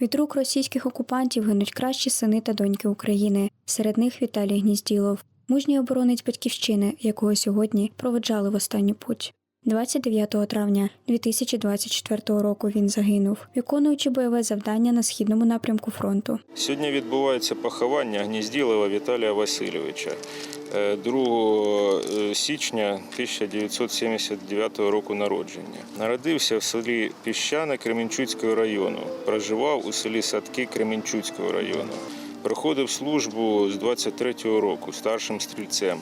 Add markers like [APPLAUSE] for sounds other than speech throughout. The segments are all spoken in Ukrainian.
Від рук російських окупантів гинуть кращі сини та доньки України. Серед них Віталій Гнізділов, мужній оборонець батьківщини, якого сьогодні проведжали в останню путь. 29 травня 2024 року він загинув, виконуючи бойове завдання на східному напрямку фронту. Сьогодні відбувається поховання Гнізділова Віталія Васильовича е, 2 січня 1979 року народження. Народився в селі Піщане Кременчуцького району. Проживав у селі Садки Кременчуцького району. Проходив службу з 23-го року старшим стрільцем.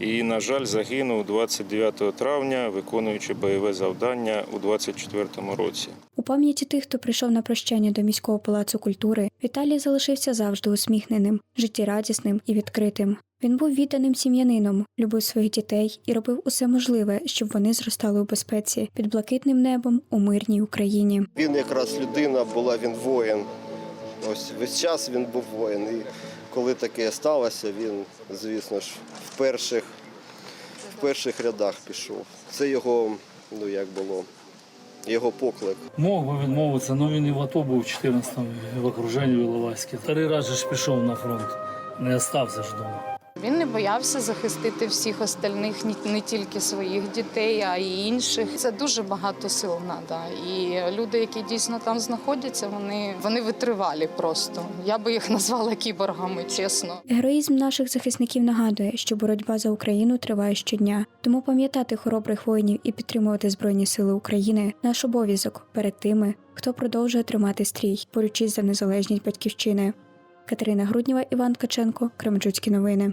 І, на жаль, загинув 29 травня, виконуючи бойове завдання у 24-му році. У пам'яті тих, хто прийшов на прощання до міського палацу культури, Віталій залишився завжди усміхненим, життєрадісним і відкритим. Він був відданим сім'янином, любив своїх дітей і робив усе можливе, щоб вони зростали у безпеці під блакитним небом у мирній Україні. Він якраз людина була, він воїн. Ось весь час він був воїн. І коли таке сталося, він, звісно ж, в перших, в перших рядах пішов. Це його, ну як було, його поклик. Мог би відмовитися, але він і в АТО був у 14-му, в окруженні в Три рази раз ж пішов на фронт, не остався ж вдома. Він не боявся захистити всіх остальних, не тільки своїх дітей, а й інших. Це дуже багато сил треба. І люди, які дійсно там знаходяться, вони, вони витривалі просто. Я би їх [LAUGHS] назвала кіборгами, чесно. Героїзм наших захисників нагадує, що боротьба за Україну триває щодня. Тому пам'ятати хоробрих воїнів і підтримувати Збройні Сили України наш обов'язок перед тими, хто продовжує тримати стрій, борючись за незалежність батьківщини. Катерина Груднєва, Іван Ткаченко, Кременчуцькі новини.